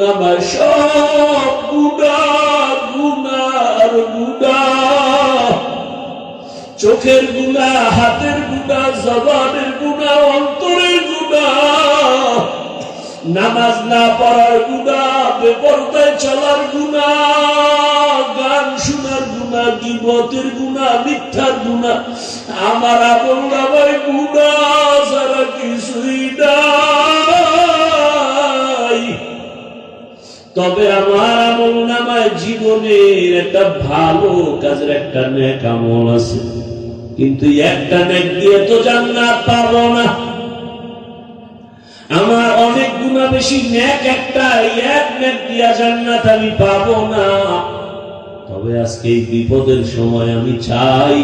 নামায় সব গুণা গুণা আর গুণা। চোখের গুণা, হাতের গুণা, জবানের গুণা, অন্তরের গুণা। নামাজ না পড়ার গুণা, বেপরদায় চলার গুণা, গান শোনার গুণা, গিবতের গুণা, মিথ্যার গুণা, আমার আমল নামায় গুণা। তবে আমার আমল নামায় জীবনের একটা ভালো কাজের একটা নেক আমল আছে। কিন্তু একটা নেক দিয়ে তো জান্নাত পাবো না। আমার অনেক গুণা বেশি নেক একটা এক নেক দিয়া জান্নাত আমি পাবো না। তবে আজকে এই বিপদের সময় আমি চাই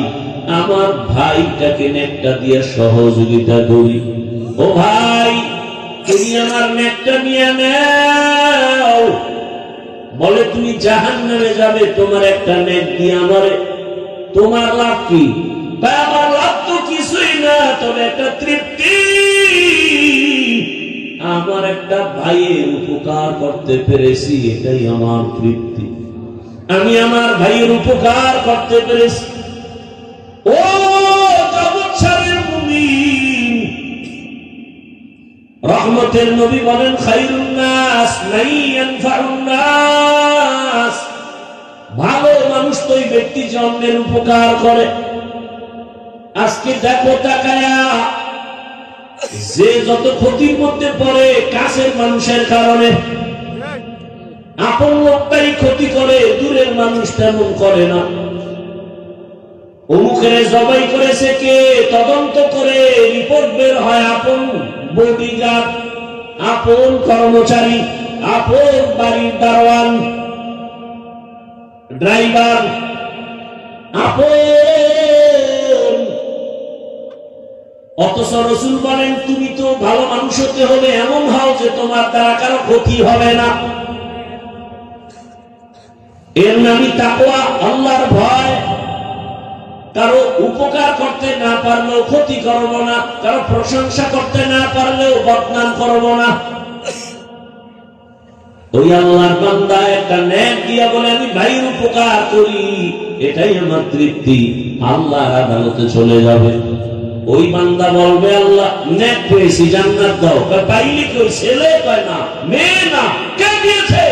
আমার ভাইটাকে নেকটা দিয়ে সহযোগিতা করি। ও ভাই! তুমি আমার নিয়ে নাও, বলে তুমি জাহান নামে যাবে, তোমার একটা দিয়ে আমারে। তোমার লাভ কি? আমার লাভ তো কিছুই না, তবে একটা তৃপ্তি। আমার একটা ভাইয়ের উপকার করতে পেরেছি, এটাই আমার তৃপ্তি। আমি আমার ভাইয়ের উপকার করতে পেরেছি। রহমতের নবী বলেন, খাইরুন নাস নাই ইয়ানফাউন ভালো মানুষ তো ওই ব্যক্তি অন্যের উপকার করে। আজকে দেখো, তাকায়া, যে যত ক্ষতির মধ্যে পড়ে কাছের মানুষের কারণে, আপন লোকটাই ক্ষতি করে, দূরের মানুষ তেমন করে না। অমুকের জবাই করেছে কে? তদন্ত করে রিপোর্ট বের হয় আপন বডিগার্ড আপন কর্মচারী, আপন বাড়ির দারোয়ান, ড্রাইভার, আপন। অথচ রসুল বলেন, তুমি তো ভালো মানুষ হতে হবে এমন হও যে তোমার দ্বারা কারও ক্ষতি হবে না। এর নামই তাকওয়া, আল্লাহর ভয় কারও উপকার করতে না পারলেও ক্ষতি করব না, কারও প্রশংসা করতে না পারলেও বদনাম করব না। ওই আল্লাহর বান্দা একটা ন্যাক দিয়া বলে, আমি ভাইয়ের উপকার করি। এটাই আমার তৃপ্তি। আল্লাহর আদালতে চলে যাবে। ওই বান্দা বলবে, আল্লাহ ন্যাক পেয়েছি, জান্নাত দাও। পাইলি কেউ ছেলে কয় না, মেয়ে না, কে দিয়েছে?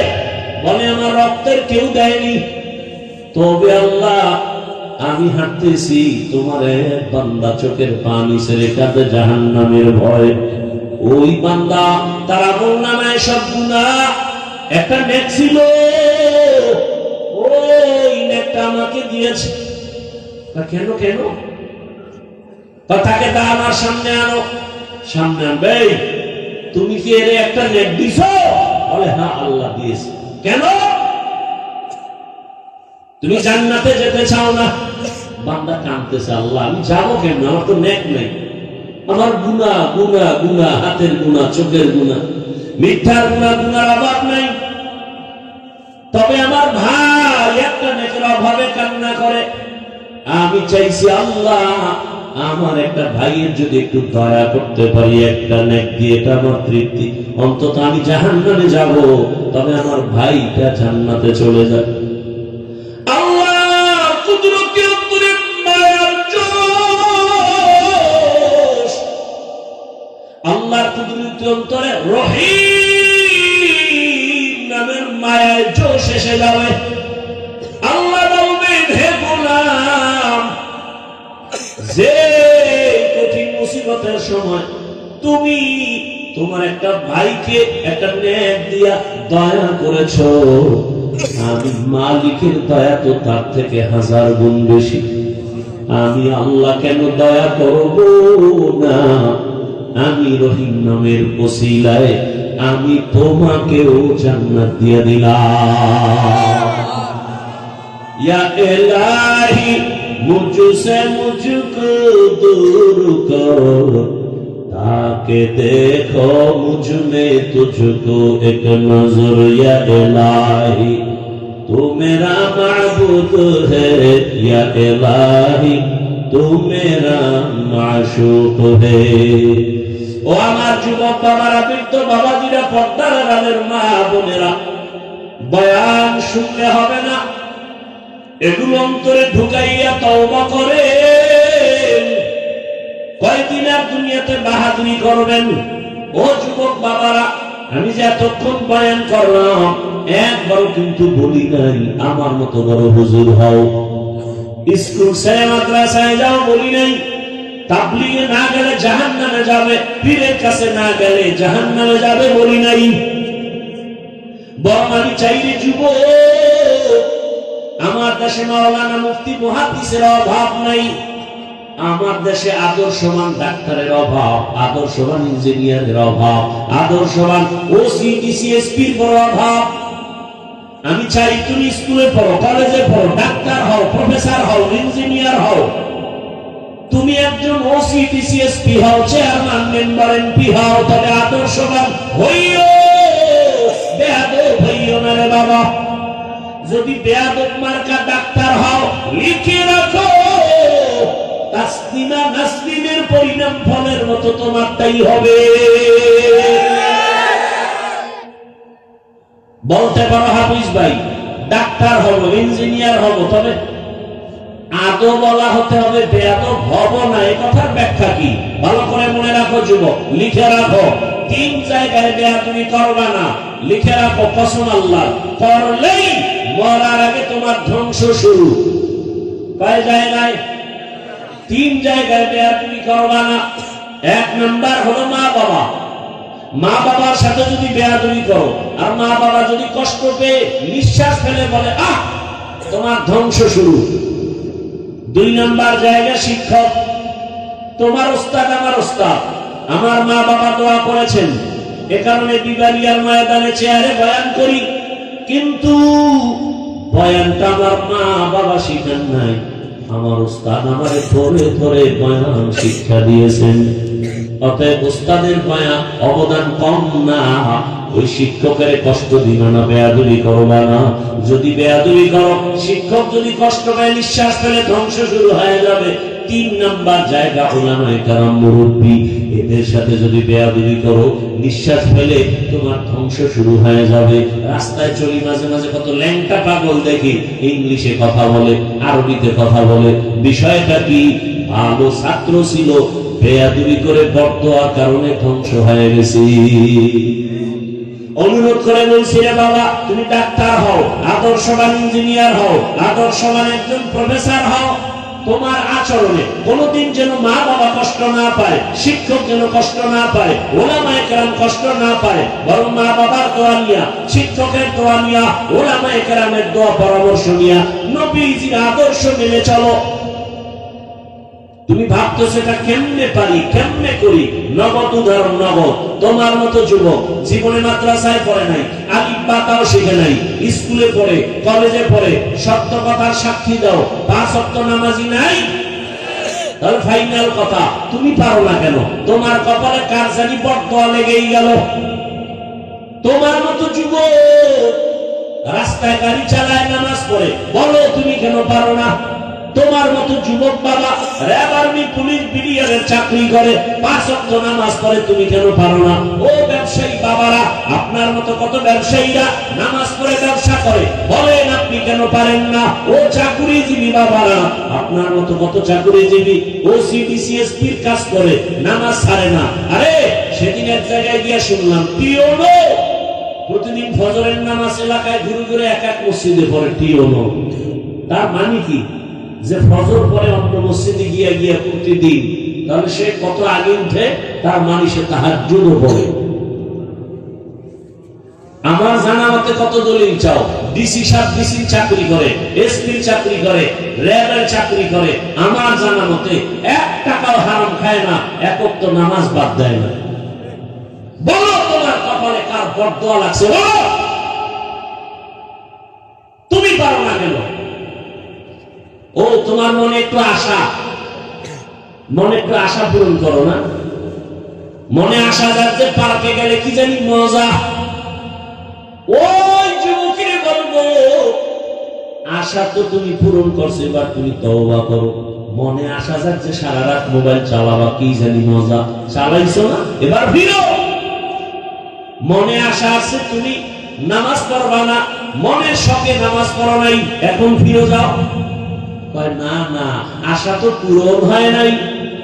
বলে, আমার রক্তের কেউ দেয়নি। তবে আল্লাহ আমি হাঁটতেছি, তোমার এক বান্দা চোখের পানি ছেড়ে কাঁদে জাহান নামের ভয়। ওই বান্দা, তার আমল সব গুণা একটা নেক ছিল। ওই নেকটা আমাকে দিয়েছে। কেন কেন? তা আমার সামনে আনো। সামনে আনবে? তুমি কি এর একটা নেক দিছ? বলে হ্যাঁ আল্লাহ দিয়েছে। কেন? তুমি জান্নাতে যেতে চাও না? বান্দা কাঁদতেছে, আল্লাহ, আমি যাব কেন? আমার তো নেক নেই। আমার গুণা গুণা গুণা, হাতের গুণা, চোখের গুণা। মিথ্যার গুণা, গুণার অভাব নাই। তবে আমার ভাই একটা নেকের অভাবে কান্না করে। আমি চাইছি আল্লাহ, আমার একটা ভাইয়ের যদি একটু দয়া করতে পারি, একটা নেক দিয়ে, এটা আমার তৃপ্তি। অন্তত আমি জাহান্নামে যাব, তবে আমার ভাইটা জান্নাতে চলে যাবে অন্তরে রহিম নামের মায়ার জোশ এসে যাবে। আল্লাহ বলবেন হে গোলাম, যে কঠিন মুসিবতের সময় তুমি তোমার একটা ভাইকে, একটা ন্যায় দিয়া দয়া করেছ, আমি মালিকের দয়া তো তার থেকে হাজার গুণ বেশি। আমি আল্লাহ কেন দয়া করব না? আমি রহিম নামের ওসিলায় আমি তোমাকেও জান্নাত দিয়ে দিলাম या इलाही मुझसे मुझको दूर करो ताकि देखो मुझ में तुझको एक नजर या इलाही तू मेरा माबूद है या इलाही तू मेरा माशूक है ও আমার যুবক বাবারা, বৃদ্ধ বাবাজিরা, পর্দার আড়ালের মা বোনেরা, বয়ান শুনলে হবে না। এগুলো অন্তরে ঢুকাইয়া তওবা করে। কয়দিন আর দুনিয়াতে বাহাদুরি করবেন? ও যুবক বাবারা, আমি যে এতক্ষণ বয়ান করলাম, একবারও কিন্তু বলি নাই, আমার মতো বড় হুজুর হও। স্কুল ছেড়ে মাদ্রাসায় যাও, বলি নাই। তাবলিগে না গেলে জাহান নামে যাবে, পীরের কাছে না গেলে জাহান নামে যাবে বলি নাই। বরং আমি চাইলে যুব আমার দেশে মাওলানা মুফতি মহাদিসের অভাব নাই, আমার দেশে আদর্শবান ডাক্তারের অভাব, আদর্শবান ইঞ্জিনিয়ারের অভাব, আদর্শবান ওসি ডিসিএসপির বড় অভাব। আমি চাই তুমি স্কুলে পড়ো, কলেজে পড়ো, ডাক্তার হও প্রফেসর হও ইঞ্জিনিয়ার হও তুমি একজন ওসি ডিসিএসপি হও চেয়ারম্যান মেম্বার এমপি হও, তবে আদর্শবান হইও। বেয়াদব হইও না রে বাবা। যদি বেয়াদব মার্কা ডাক্তার হও, লিখে রাখো। তাসলিমা নাসলিমের পরিণাম ফলের মতো তোমার তাই হবে। বলতে পারো হাফিজ ভাই, ডাক্তার হব, ইঞ্জিনিয়ার হব, তবে আদো বলা হতে হবে, বেয়াদব হব না এই কথার ব্যাখ্যা কি? ভালো করে মনে রাখো, যুবক, লিখে রাখো। তিন জায়গায় বেয়া তুমি করবা না, লিখে রাখো কসম আল্লাহ। করলেই মরার আগে তোমার ধ্বংস শুরু। কয় জায়গায়? তিন জায়গায় বেয়া তুমি করবা না। এক নাম্বার হলো মা বাবা। মা বাবার সাথে যদি বেয়াদবি করো, আর মা বাবা যদি কষ্ট পেয়ে নিঃশ্বাস ফেলে বলে, আহ, তোমার ধ্বংস শুরু। দুই নাম্বার জায়গা শিক্ষক। তোমার ওস্তাদ, আমার ওস্তাদ। আমার মা বাবা দোয়া করেছেন। এ কারণে বিবারিয়ার ময়দানে চেয়ারে বয়ান করি। কিন্তু বয়ানটা আমার মা বাবা শিখান নাই। আমার উস্তাদ আমারে ধরে ধরে বয়ান শিক্ষা দিয়েছেন। অতএব উস্তাদের বয়ান অবদান কম না। ওই শিক্ষকের কষ্ট দিবে না বেয়াদুরি করবা না যদি বেয়াদুরি করো, শিক্ষক যদি কষ্ট পায়, নিঃশ্বাস ফেলে ধ্বংস শুরু হয়ে যাবে। তিন নাম্বার জায়গা মুরব্বী। এদের সাথে যদি বেয়াদুরি করো, নিঃশ্বাস ফেলে তোমার ধ্বংস শুরু হয়ে যাবে। রাস্তায় চলি, মাঝে মাঝে কত ল্যাংটা পাগল দেখি। ইংলিশে কথা বলে, আরবিতে কথা বলে। বিষয়টা কি? ভালো ছাত্র ছিল বেয়াদুরি করে বর্তোয়ার কারণে ধ্বংস হয়ে গেছি। অনুরোধ করে বলছি রে বাবা, তুমি ডাক্তার হও, আদর্শবান ইঞ্জিনিয়ার হও, আদর্শবান একজন প্রফেসর হও। তোমার আচরণে কোনোদিন যেন মা বাবা কষ্ট না পায়, শিক্ষক যেন কষ্ট না পায় ওলামায় কেরাম কষ্ট না পায়, বরং মা বাবার দোয়া নিয়া, শিক্ষকের দোয়া নিয়া ওলামায় কেরামের দোয়া পরামর্শ নিয়া, নবীজির আদর্শ মেনে চলো। তুমি ভাবতো সেটা কেমনে পারি, কেমনে করি? নগদ উদাহরণ, নগদ। তোমার মতো যুবক জীবনে মাদ্রাসায় পড়ে নাই, আলিফ বাতাও শিখে নাই, স্কুলে পড়ে, কলেজে পড়ে, সত্য কথার সাক্ষী দাও পাঁচ সত্য নামাজি নাই? তাহলে ফাইনাল কথা, তুমি পারো না কেন? তোমার কপালে কার জানি বটদোয়া লেগেই গেল। তোমার মতো যুবক রাস্তায় গাড়ি চালায় নামাজ পড়ে, বলো তুমি কেন পারো না? তোমার মতো যুবক বাবা, র্যাব আর্মি, পুলিশ, বিডিআরের চাকরি করে, পাঁচ অক্ট নামাজ পড়ে তুমি কেন পারো না? ও ব্যবসায়ী বাবারা, আপনার মতো কত ব্যবসায়ীরা নামাজ পড়ে ব্যবসা করে? বলেন আপনি কেন পারেন না? ও চাকুরিজীবী বাবারা, আপনার মতো কত চাকুরিজীবী ও সিডিসিএসপির কাজ করে, নামাজ ছাড়ে না। আরে, সেদিন এক জায়গায় গিয়ে শুনলাম পিওনো প্রতিদিন ফজরের নামাজ এলাকায় ঘুরে ঘুরে এক এক মসজিদে পড়ে টিওনো তার মানে কি? যে ফজর পরে অন্য মসজিদে গিয়ে গিয়ে প্রতিদিন, তাহলে সে কত আগে উঠে? তার মানে সে তাহার জুড়ো পড়ে। আমার জানা মতে কত দলিল চাও? ডিসি সাহেব ডিসির চাকরি করে, এসপির চাকরি করে র্যাবের চাকরি করে। আমার জানা মতে এক টাকাও হারাম খায় না একক তো নামাজ বাদ দেয় না। বলো তোমার কপালে কার বরদোয়া লাগছে বলো! ও, তোমার মনে একটু আশা। মনে একটু আশা পূরণ করো না। মনে আশা যাচ্ছে পার্কে গেলে কি জানি মজা। ওই যুবকের বলব আশা তো তুমি পূরণ করছ, এবার তুমি তওবা করো। মনে আসা যাচ্ছে সারা রাত মোবাইল চালাবা, কি জানি মজা। চালাইছো না? এবার ফিরো। মনে আশা আছে তুমি নামাজ পড়বা না। মনের শখে নামাজ পড়ো নাই। এখন ফিরে যাও। না না, আশা তো পূরণ হয় নাই।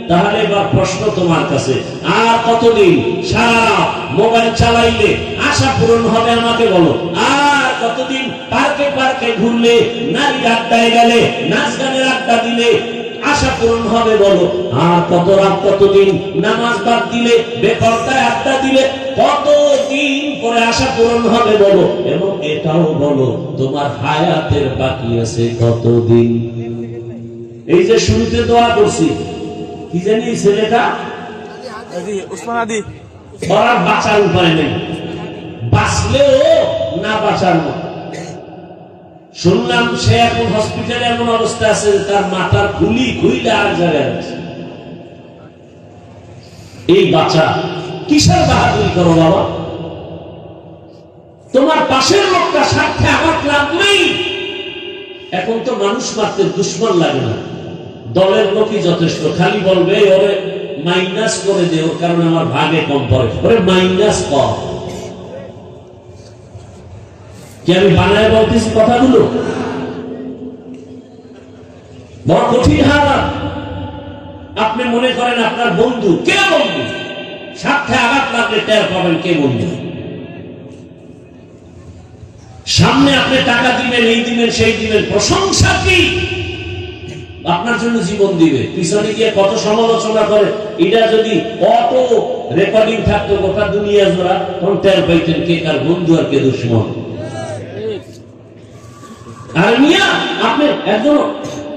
তাহলে এবার প্রশ্ন তোমার কাছে, আর কতদিন? সারা মোবাইল চালাইলে আশা পূরণ হবে আমাকে বলো। আর কতদিন পার্কে পার্কে ঘুরলে, নারী আড্ডায় গেলে, নাচ গানের আড্ডা দিলে আশা পূরণ হবে বলো। আর কত রাত, কতদিন নামাজ বাদ দিলে বেপরদায় আড্ডা দিলে, কতদিন পরে আশা পূরণ হবে বলো। এবং এটাও বলো, তোমার হায়াতের বাকি আছে কতদিন? এই যে শুরুতে দোয়া করছি কি জানি ছেলেটা? আদি আদি। ওরা বাঁচার উপায় নেই। বাঁচলেও না বাঁচার শুনলাম সে এখন হসপিটালে এমন অবস্থা আছে তার মাথার খুলি খুইলে আর জায়গায় আছে। এই বাচ্চা কিসের বাহাদুরি করো বাবা? তোমার পাশের লোকটা স্বার্থে আঘাত লাগলেই এখন তো মানুষ মারতে দুশ্মন লাগে না। দলের লোকই যথেষ্ট। খালি বলবে, ওরে, মাইনাস করে দে ওর কারণে আমার ভাগে কম পড়ে। ওরে, মাইনাস কর কি আমি বানায় বলতেছি কথাগুলো? বড় কঠিন হারাত আপনি মনে করেন আপনার বন্ধু কে বন্ধু? স্বার্থে আঘাত লাগলে টের পাবেন কে বন্ধু? সামনে আপনি টাকা দিবেন, এই দিবেন, সেই দিবেন। প্রশংসা কি? আপনার জন্য জীবন দিবে। পিছনে গিয়ে কত সমালোচনা করে, এটা যদি অটো রেকর্ডিং থাকতো গোটা দুনিয়া জোড়া, তখন টের পাইতেন কে কার বন্ধু আর কে দুশ্মন। আর মিয়া, আপনি একজন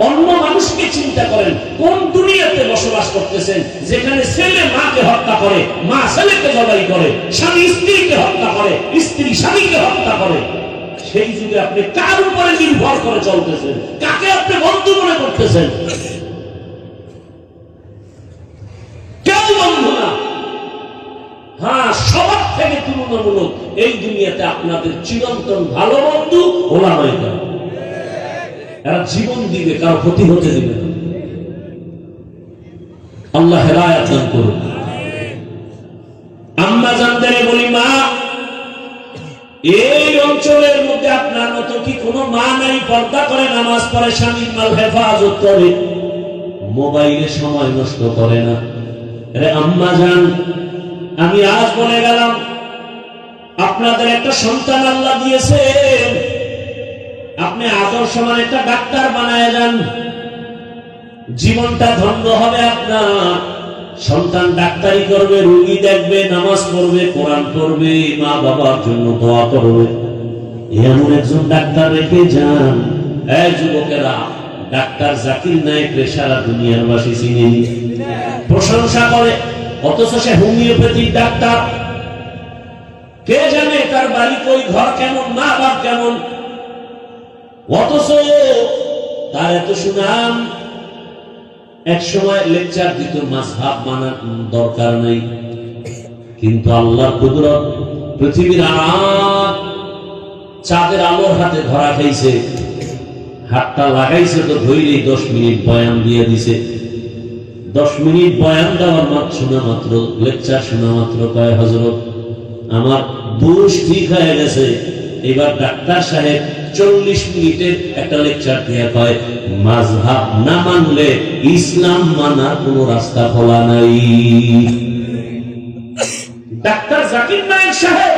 অন্য মানুষকে চিন্তা করেন, কোন দুনিয়াতে বসবাস করতেছেন, যেখানে ছেলে মাকে হত্যা করে, মা ছেলেকে জবাই করে, স্বামী স্ত্রীকে হত্যা করে, স্ত্রী স্বামীকে হত্যা করে। সেই যুগে আপনি কার উপরে নির্ভর করে চলতেছেন? কাকে আপনি বন্ধু মনে করতেছেন? কেউ বন্ধু না। হ্যাঁ সবার থেকে তুলনামূলক এই দুনিয়াতে আপনাদের চিরন্তন ভালো বন্ধু কেরাম। এরা জীবন দিবে, কারও ক্ষতি হতে দিবে না। আল্লাহ হেদায়াত দান করুন। আম্মা জানতে বলি মা, এই অঞ্চলের আপনার মতো কি কোনো মা নাই, পর্দা করে, নামাজ পড়ে, স্বামীর মাল হেফাজত করে, মোবাইলে সময় নষ্ট করে না। আরে আম্মা জান আমি আজ বলে গেলাম, আপনাদের একটা সন্তান আল্লাহ দিয়েছেন আপনি আদর্শমান একটা ডাক্তার বানায় যান। জীবনটা ধন্য হবে আপনার। সন্তান ডাক্তারি করবে, রোগী দেখবে, নামাজ পড়বে, কোরআন পড়বে মা বাবার জন্য দোয়া করবে। এমন একজন ডাক্তার রেখে যান। এই যুবকেরা, ডাক্তার জাকির নায়ক সারা দুনিয়ার বাসী চিনে। প্রশংসা করে, অথচ সে হোমিওপ্যাথিক ডাক্তার। কে জানে তার বাড়ি কই, ঘর কেমন মা বাপ কেমন। অথচ তার এত সুনাম। এক সময় লেকচার দিত মাঝহাব মানার দরকার নেই। কিন্তু আল্লাহ কুদরত পৃথিবীর আরাত চাঁদের আলোর হাতে ধরা খাইছে। হাতটা লাগাইছে তো ধৈরেই দশ মিনিট বয়ান দিয়ে দিছে। দশ মিনিট বয়ান দেওয়ার মাত্র শোনা মাত্র, লেকচার শোনা মাত্র কয় হজরত আমার বুশ ঠিক হয়ে গেছে? এবার ডাক্তার সাহেব চল্লিশ মিনিটের একটা লেকচার দিয়ে কয় মাঝহাব না মানলে ইসলাম মানার কোন রাস্তা খোলা নাই। ডাক্তার জাকির নায়ক সাহেব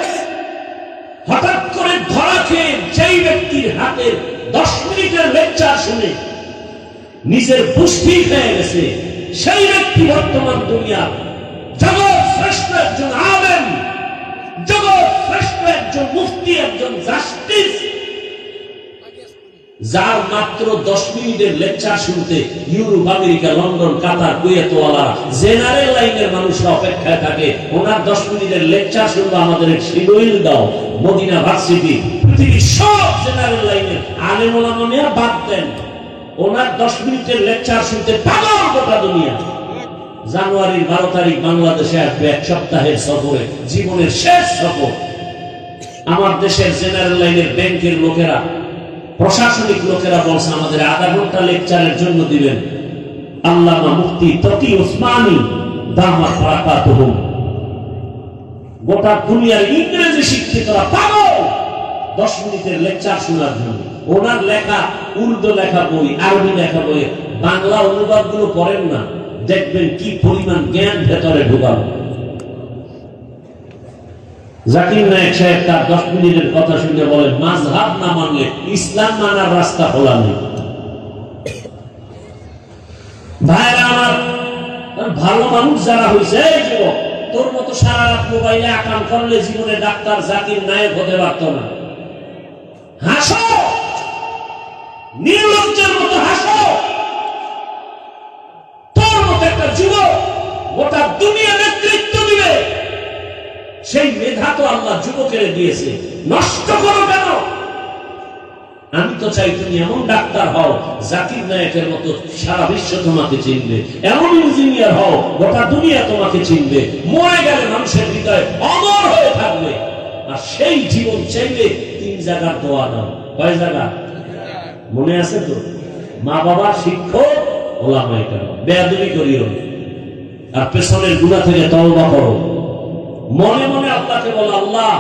ব্যক্তির হাতে দশ মিনিটের লেকচার শুনে নিজের পুষ্টি হয়ে গেছে। সেই ব্যক্তি বর্তমান দুনিয়া জগৎ শ্রেষ্ঠ একজন আলেম, জগৎ শ্রেষ্ঠ একজন মুফতি, একজন জাস্টিস যার মাত্র দশ মিনিটের লেকচার শুনতে ইউরোপ, আমেরিকা, লন্ডন, কাতার, কুয়েতওয়ালা জেনারেল লাইনের মানুষরা অপেক্ষায় থাকে, ওনার দশ মিনিটের লেকচার শুনব আমাদের শিরোইল দাও, মদিনা ভার্সিটি। পৃথিবীর সব জেনারেল লাইনের আলেম ওলামিয়া বাদ দেন। ওনার দশ মিনিটের লেকচার শুনতে পাগল গোটা দুনিয়া। জানুয়ারির বারো তারিখ বাংলাদেশে আসবে এক সপ্তাহের সফরে, জীবনের শেষ সফর। আমার দেশের জেনারেল লাইনের ব্যাংকের লোকেরা প্রশাসনিক লোকেরা বলছে আমাদের আধা ঘণ্টা লেকচারের জন্য দিবেন। তকি গোটা দুনিয়ার ইংরেজি শিক্ষিতরা পাগল। দশ মিনিটের লেকচার শোনার জন্য। ওনার লেখা, উর্দু লেখা বই, আরবি লেখা বই, বাংলা অনুবাদগুলো পড়েন না। দেখবেন কি পরিমাণ জ্ঞান ভেতরে ঢুকাবো জাকির নায়ক সাহেব তার দশ মিনিটের কথা শুনে বলেন মাঝহাব না মানলে, ইসলাম মানার রাস্তা খোলা নেই। ভাইরা আমার ভালো মানুষ তোর মতো করলে জীবনে ডাক্তার জাকির নায়ক হতে পারত না। হাসো! নির্লজ্জের মতো হাসো! তো আল্লাহ যুবকের দিয়েছে। নষ্ট করো কেন? আমি তো চাই তুমি এমন ডাক্তার হও, জাকির নায়কের মতো সারা বিশ্ব তোমাকে চিনবে। এমন ইঞ্জিনিয়ার হও, গোটা দুনিয়া তোমাকে চিনবে। মরে গেলে মানুষের হৃদয় অমর হয়ে থাকবে। আর সেই জীবন চাইলে তিন জায়গার দোয়া দাও। কয় জায়গা? মনে আছে তো? মা বাবা, শিক্ষক ওলামাই কেন বেয়াদবি করিও আর পেছনের গুণা থেকে তওবা করো। মনে মনে আল্লাহকে বলো, আল্লাহ,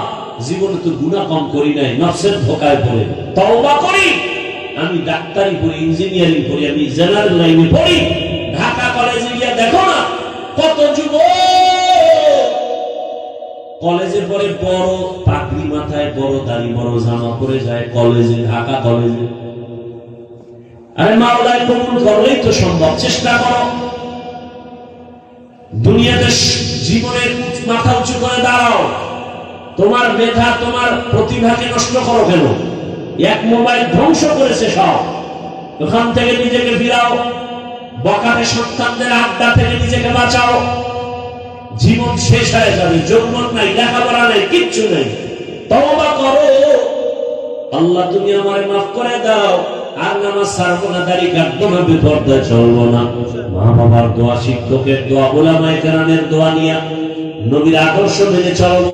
জীবনে তো গুণা কম করি নাই, নফসের ধোকায় পড়ে। তওবা করি, আমি ডাক্তারি পড়ি ইঞ্জিনিয়ারিং পড়ি, আমি জেনারেল লাইনে পড়ি। ঢাকা কলেজে গিয়া দেখো না, কত যুব কলেজের পরে বড় পাগড়ি মাথায় বড়, দাড়ি বড়, জামা পরে যায় কলেজে ঢাকা কলেজে আরে মাওলায় কবুল করলেই তো সম্ভব, চেষ্টা করো। দুনিয়াতে জীবনের মাথা উঁচু করে দাঁড়াও। তোমার মেধা, তোমার প্রতিভাকে নষ্ট করো কেন? এক মোবাইল ধ্বংস করেছে সব। ওখান থেকে নিজেকে ফিরাও। বকাটে সন্তানদের আড্ডা থেকে নিজেকে বাঁচাও। জীবন শেষ হয়ে যাবে যৌবন নাই, লেখাপড়া নাই, কিচ্ছু নাই। তওবা করো। আল্লাহ তুমি আমারে মাফ করে দাও। আর নামাজ ছাড়বো না দাড়ি কাটবো না চলবো না। মা বাবার দোয়া, শিক্ষকের দোয়া, ওলামায় কেরানের দোয়া নিয়া নবীর আদর্শ মেনে চলবো।